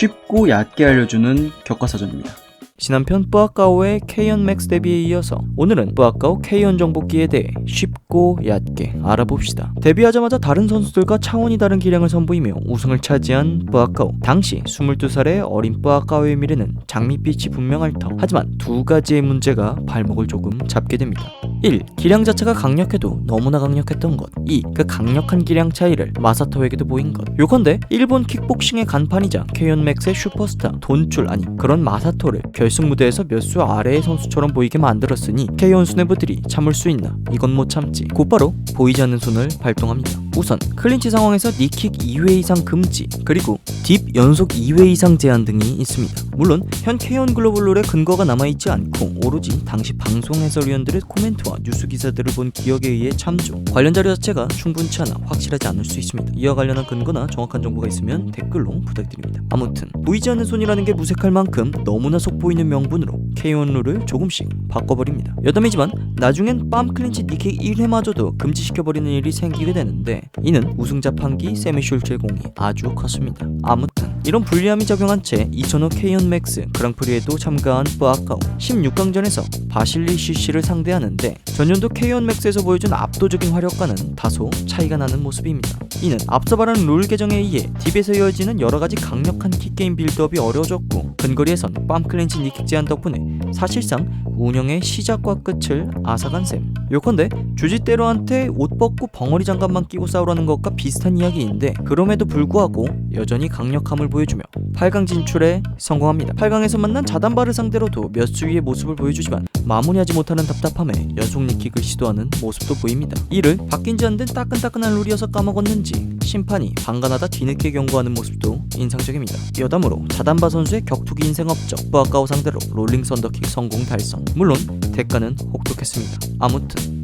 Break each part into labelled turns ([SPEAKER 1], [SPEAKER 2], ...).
[SPEAKER 1] 쉽고 얕게 알려주는 교과서전입니다.
[SPEAKER 2] 지난편 뿌아까오의 K연 맥스 데뷔에 이어서 오늘은 뿌아까오 K연 정복기에 대해 쉽고 얕게 알아봅시다. 데뷔하자마자 다른 선수들과 차원이 다른 기량을 선보이며 우승을 차지한 뿌아까오. 당시 22살의 어린 뿌아까오의 미래는 장밋빛이 분명할 터. 하지만 두 가지의 문제가 발목을 조금 잡게 됩니다. 1. 기량 자체가 강력해도 너무나 강력했던 것 2. 그 강력한 기량 차이를 마사토에게도 보인 것 요컨대 일본 킥복싱의 간판이자 케이온 맥스의 슈퍼스타 돈줄 아니 그런 마사토를 결승 무대에서 몇 수 아래의 선수처럼 보이게 만들었으니 케이온 수뇌부들이 참을 수 있나 이건 못 참지 곧바로 보이지 않는 손을 발동합니다 우선 클린치 상황에서 니킥 2회 이상 금지 그리고 딥 연속 2회 이상 제한 등이 있습니다. 물론 현 케이온 글로벌 룰에 근거가 남아있지 않고 오로지 당시 방송 해설위원들의 코멘트와 뉴스 기사들을 본 기억에 의해 참조. 관련 자료 자체가 충분치 않아 확실하지 않을 수 있습니다. 이와 관련한 근거나 정확한 정보가 있으면 댓글로 부탁드립니다. 아무튼 보이지 않는 손이라는 게 무색할 만큼 너무나 속보이는 명분으로 K1 룰을 조금씩 바꿔버립니다. 여담이지만 나중엔 빰 클린치 니킥 1회마저도 금지시켜버리는 일이 생기게 되는데 이는 우승자 판기 세미 슐츠의 공이 아주 컸습니다. 아무튼 이런 불리함이 작용한 채 2005 K1 맥스 그랑프리에도 참가한 뿌아카오 16강전에서 바실리 CC를 상대하는데 전년도 K1 맥스에서 보여준 압도적인 화력과는 다소 차이가 나는 모습입니다. 이는 앞서 말한 룰 개정에 의해 딥에서 이어지는 여러 가지 강력한 킥게임 빌드업이 어려워졌고 근거리에선 빰 클렌치 니킥 제한 덕분에 사실상 운영의 시작과 끝을 앗아간 셈. 요컨대 주짓대로한테 옷 벗고 벙어리 장갑만 끼고 싸우라는 것과 비슷한 이야기인데 그럼에도 불구하고 여전히 강력함을 보여주며 8강 진출에 성공합니다. 8강에서 만난 자단바를 상대로도 몇 수위의 모습을 보여주지만 마무리하지 못하는 답답함에 연속 니킥을 시도하는 모습도 보입니다. 이를 바뀐 지 안 된 따끈따끈한 룰이어서 까먹었는지 심판이 방관하다 뒤늦게 경고하는 모습도 인상적입니다. 여담으로 자단바 선수의 격투기 인생 업적 뿌아까오 상대로 롤링 썬더킥 성공 달성 물론 대가는 혹독했습니다. 아무튼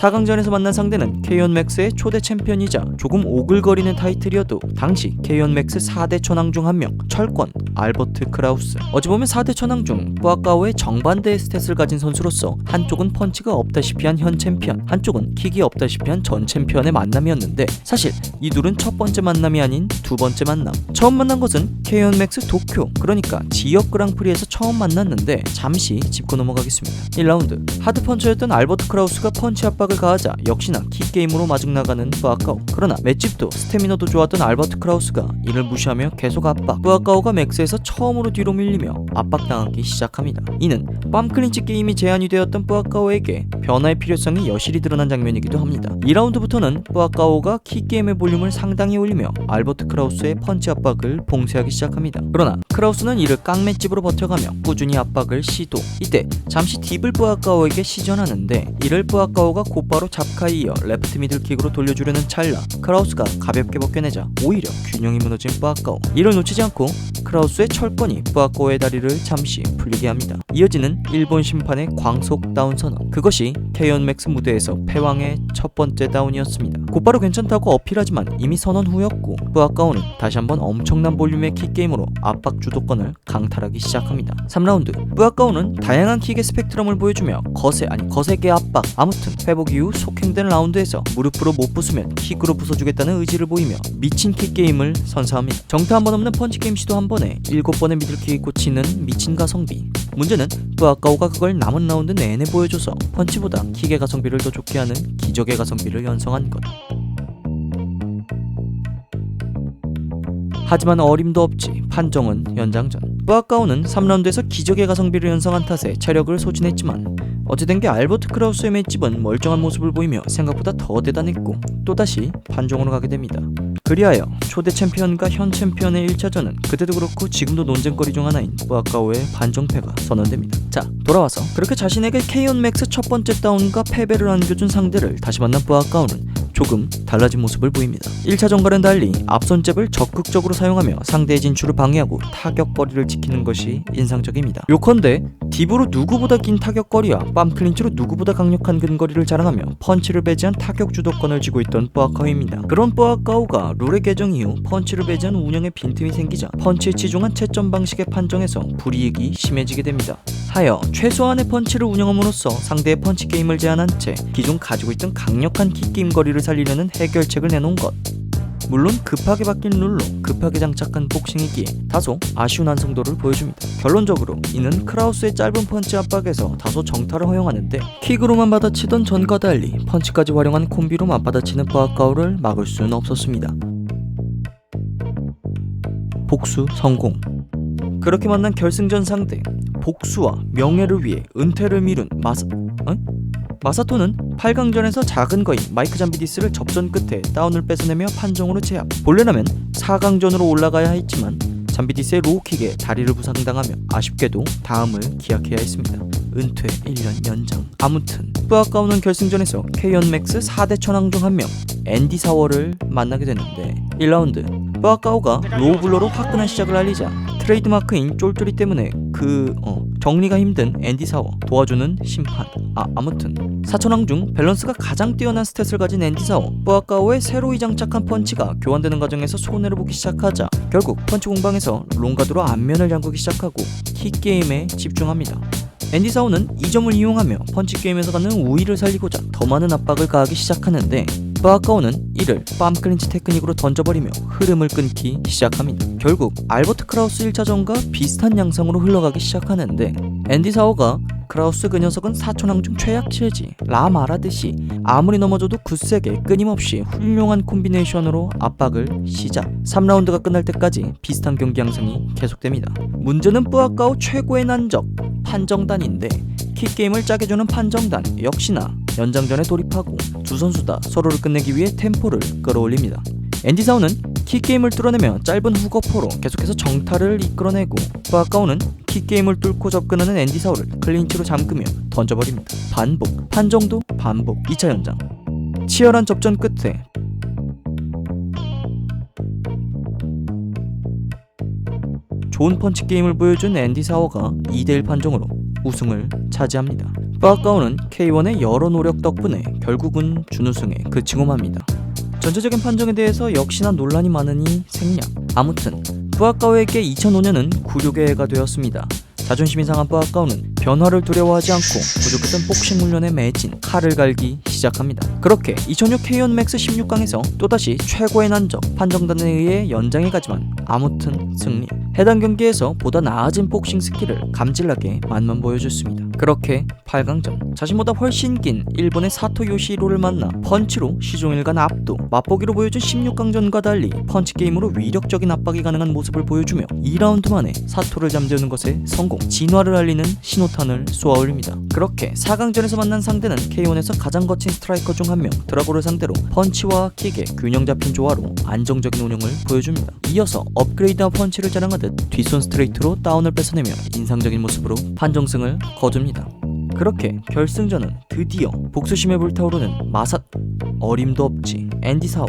[SPEAKER 2] 4강전에서 만난 상대는 케이온 맥스의 초대 챔피언이자 조금 오글거리는 타이틀이어도 당시 케이온 맥스 4대 천왕 중 한 명 철권 알버트 크라우스. 어찌 보면 4대 천왕 중 뿌아까오의 정반대의 스탯을 가진 선수로서 한쪽은 펀치가 없다시피 한 현 챔피언 한쪽은 킥이 없다시피 한 전 챔피언의 만남이었는데 사실 이 둘은 첫 번째 만남이 아닌 두 번째 만남. 처음 만난 것은 케이온 맥스 도쿄 그러니까 지역 그랑프리에서 처음 만났는데 잠시 짚고 넘어가겠습니다. 1라운드. 하드펀처였던 알버트 크라우스가 펀치 압박 을 가하자 역시나 킥게임으로 마중나가는 뿌아까오. 그러나 맷집도 스태미너도 좋았던 알버트 크라우스가 이를 무시하며 계속 압박. 뿌아까오가 맥스에서 처음으로 뒤로 밀리며 압박당하기 시작합니다. 이는 빰 클린치 게임이 제한이 되었던 뿌아까오에게 변화의 필요성이 여실히 드러난 장면이기도 합니다. 2라운드부터는 뿌아까오가 킥게임의 볼륨을 상당히 올리며 알버트 크라우스의 펀치 압박을 봉쇄하기 시작합니다. 그러나 크라우스는 이를 깡맷집으로 버텨가며 꾸준히 압박을 시도. 이때 잠시 딥을 뿌아까오에게 시전하는데 이를 뿌아까오가 곧바로 잡카에 이어 레프트 미들킥으로 돌려주려는 찰나 크라우스가 가볍게 벗겨내자 오히려 균형이 무너진 뿌아까오. 이를 놓치지 않고 크라우스의 철권이 뿌아까오의 다리를 잠시 풀리게 합니다. 이어지는 일본 심판의 광속 다운 선언. 그것이 케이온 맥스 무대에서 패왕의 첫 번째 다운이었습니다. 곧바로 괜찮다고 어필하지만 이미 선언 후였고 뿌아까오는 다시 한번 엄청난 볼륨의 킥게임으로 압박 주도권을 강탈하기 시작합니다. 3라운드. 뿌아까오는 다양한 킥의 스펙트럼을 보여주며 거세 아니 거세게 압박. 아무튼 회복 이후 속행된 라운드에서 무릎으로 못 부수면 킥으로 부숴주겠다는 의지를 보이며 미친 킥 게임을 선사합니다. 정타 한 번 없는 펀치 게임 시도 한 번에 일곱 번의 미들킥이 꽂히는 미친 가성비. 문제는 뿌아까오가 그걸 남은 라운드 내내 보여줘서 펀치보다 킥의 가성비를 더 좋게 하는 기적의 가성비를 연성한 것. 하지만 어림도 없지 판정은 연장전 뿌아까오는 3라운드에서 기적의 가성비를 연성한 탓에 체력을 소진했지만 어찌된 게 알버트 크라우스의 맷집은 멀쩡한 모습을 보이며 생각보다 더 대단했고 또다시 판정으로 가게 됩니다. 그리하여 초대 챔피언과 현 챔피언의 1차전은 그때도 그렇고 지금도 논쟁거리 중 하나인 뿌아까오의 반정패가 선언됩니다. 자 돌아와서 그렇게 자신에게 케이온 맥스 첫 번째 다운과 패배를 안겨준 상대를 다시 만난 뿌아까오는 조금 달라진 모습을 보입니다. 1차전과는 달리 앞선 잽을 적극적으로 사용하며 상대의 진출을 방해하고 타격거리를 지키는 것이 인상적입니다. 요컨대 딥으로 누구보다 긴 타격거리와 빰 클린치로 누구보다 강력한 근거리를 자랑하며 펀치를 배제한 타격 주도권을 쥐고 있던 뿌아카오입니다. 그런 뿌아카오가 룰의 개정 이후 펀치를 배제한 운영에 빈틈이 생기자 펀치에 치중한 채점 방식의 판정에서 불이익이 심해지게 됩니다. 하여 최소한의 펀치를 운영함으로써 상대의 펀치 게임을 제한한 채 기존 가지고 있던 강력한 킥게임 거리를 살리려는 해결책을 내놓은 것. 물론 급하게 바뀐 룰로 급하게 장착한 복싱이기에 다소 아쉬운 완성도를 보여줍니다. 결론적으로 이는 크라우스의 짧은 펀치 압박에서 다소 정타를 허용하는데 킥으로만 받아치던 전과 달리 펀치까지 활용한 콤비로 맞받아치는 빠아까오를 막을 수는 없었습니다. 복수 성공. 그렇게 만난 결승전 상대 복수와 명예를 위해 은퇴를 미룬 마사 어? 마사토는 8강전에서 작은 거인 마이크 잠비디스를 접전 끝에 다운을 뺏어내며 판정으로 제압. 본래라면 4강전으로 올라가야 했지만 잠비디스의 로우킥에 다리를 부상당하며 아쉽게도 다음을 기약해야 했습니다. 은퇴 1년 연장. 아무튼 뿌아까오는 결승전에서 K1 맥스 4대 천왕 중 한 명 앤디 사워를 만나게 되는데 1라운드 뿌아까오가 로우블러로 화끈한 시작을 알리자 트레이드마크인 쫄쫄이 때문에 그 어, 정리가 힘든 앤디 사워 도와주는 심판. 아 아무튼. 사천왕 중 밸런스가 가장 뛰어난 스탯을 가진 앤디 사워 뿌아까오의 새로 이 장착한 펀치가 교환되는 과정에서 손해를 보기 시작하자 결국 펀치 공방에서 롱가드로 안면을 잠그기 시작하고 킥 게임에 집중합니다. 앤디 사우는 이 점을 이용하며 펀치 게임에서 갖는 우위를 살리고자 더 많은 압박을 가하기 시작하는데 바카오는 이를 빰 클린치 테크닉으로 던져버리며 흐름을 끊기 시작합니다. 결국 알버트 크라우스 1차전과 비슷한 양상으로 흘러가기 시작하는데 앤디 사오가 크라우스 그 녀석은 사촌왕 중 최약체지 라 말하듯이 아무리 넘어져도 굳세게 끊임없이 훌륭한 콤비네이션으로 압박을 시작 3라운드가 끝날 때까지 비슷한 경기 양상이 계속됩니다 문제는 뿌아까오 최고의 난적 판정단인데 킥게임을 짜게 주는 판정단 역시나 연장전에 돌입하고 두 선수 다 서로를 끝내기 위해 템포를 끌어올립니다 앤디 사우는 킥게임을 뚫어내며 짧은 후거포로 계속해서 정타를 이끌어내고 뿌아까오는 킥게임을 뚫고 접근하는 앤디 사우를 클린치로 잠그며 던져버립니다. 반복, 판정도 반복, 2차 연장. 치열한 접전 끝에 좋은 펀치 게임을 보여준 앤디 사워가 2대1 판정으로 우승을 차지합니다. 빠까오는 K1의 여러 노력 덕분에 결국은 준우승에 그치고 맙니다. 전체적인 판정에 대해서 역시나 논란이 많으니 생략. 아무튼 뿌아까오에게 2005년은 굴욕의 해가 되었습니다. 자존심이 상한 뿌아까오는 변화를 두려워하지 않고 부족했던 복싱 훈련에 매진 칼을 갈기 시작합니다. 그렇게 2006 K1 맥스 16강에서 또다시 최고의 난적 판정단에 의해 연장에 가지만 아무튼 승리. 해당 경기에서 보다 나아진 복싱 스킬을 감질나게 만만 보여줬습니다. 그렇게 8강전 자신보다 훨씬 긴 일본의 사토 요시히로를 만나 펀치로 시종일관 압도 맛보기로 보여준 16강전과 달리 펀치 게임으로 위력적인 압박이 가능한 모습을 보여주며 2라운드 만에 사토를 잠재우는 것에 성공 진화를 알리는 신호탄을 쏘아올립니다. 그렇게 4강전에서 만난 상대는 K1에서 가장 거친 스트라이커 중 한 명 드라고를 상대로 펀치와 킥의 균형 잡힌 조화로 안정적인 운영을 보여줍니다. 이어서 업그레이드한 펀치를 자랑하듯 뒷손 스트레이트로 다운을 뺏어내며 인상적인 모습으로 판정승을 거둡니다. 그렇게 결승전은 드디어 복수심에 불타오르는 마사 어림도 없지. 앤디 사워.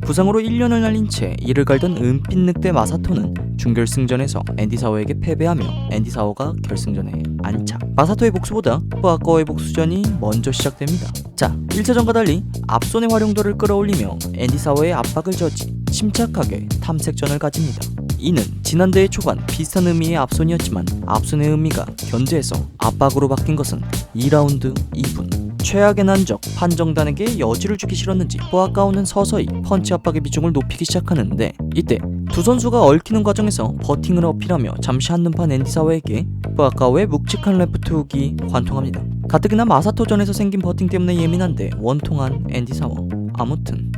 [SPEAKER 2] 부상으로 1년을 날린 채 이를 갈던 은빛 늑대 마사토는 준결승전에서 앤디 사워에게 패배하며 앤디 사워가 결승전에 안착. 마사토의 복수보다 뿌아꺼의 복수전이 먼저 시작됩니다. 자 1차전과 달리 앞손의 활용도를 끌어올리며 앤디 사워의 압박을 저지 침착하게 탐색전을 가집니다 이는 지난대회 초반 비슷한 의미의 앞손이었지만 앞손의 의미가 견제에서 압박으로 바뀐 것은 2라운드 2분. 최악의 난적 판정단에게 여지를 주기 싫었는지 뿌아까오는 서서히 펀치 압박의 비중을 높이기 시작하는데 이때 두 선수가 얽히는 과정에서 버팅을 어필하며 잠시 한눈판 앤디사워에게 뿌아까오의 묵직한 레프트 훅이 관통합니다. 가뜩이나 마사토전에서 생긴 버팅 때문에 예민한데 원통한 앤디사워. 아무튼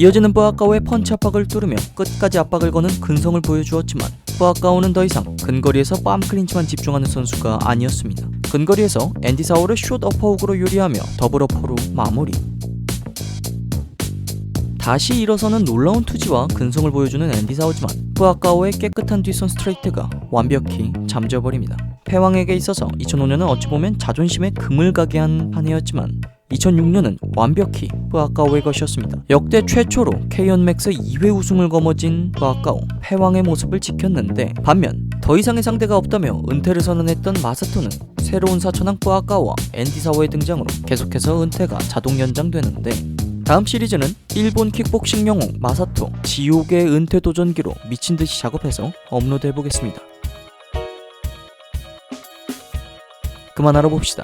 [SPEAKER 2] 이어지는 뿌아까오의 펀치 압박을 뚫으며 끝까지 압박을 거는 근성을 보여주었지만 뿌아까오는 더 이상 근거리에서 빰 클린치만 집중하는 선수가 아니었습니다. 근거리에서 앤디 사오를 숏 어퍼훅으로 요리하며 더블 어퍼로 마무리. 다시 일어서는 놀라운 투지와 근성을 보여주는 앤디 사오지만 뿌아까오의 깨끗한 뒷손 스트레이트가 완벽히 잠재워버립니다. 패왕에게 있어서 2005년은 어찌 보면 자존심에 금을 가게 한 한 해였지만 2006년은 완벽히 뿌아까오의 것이었습니다. 역대 최초로 K1 맥스 2회 우승을 거머쥔 뿌아까오 패왕의 모습을 지켰는데 반면 더 이상의 상대가 없다며 은퇴를 선언했던 마사토는 새로운 사천왕 뿌아까오와 앤디 사워의 등장으로 계속해서 은퇴가 자동 연장되는데 다음 시리즈는 일본 킥복싱 영웅 마사토 지옥의 은퇴 도전기로 미친 듯이 작업해서 업로드 해 보겠습니다. 그만 알아봅시다.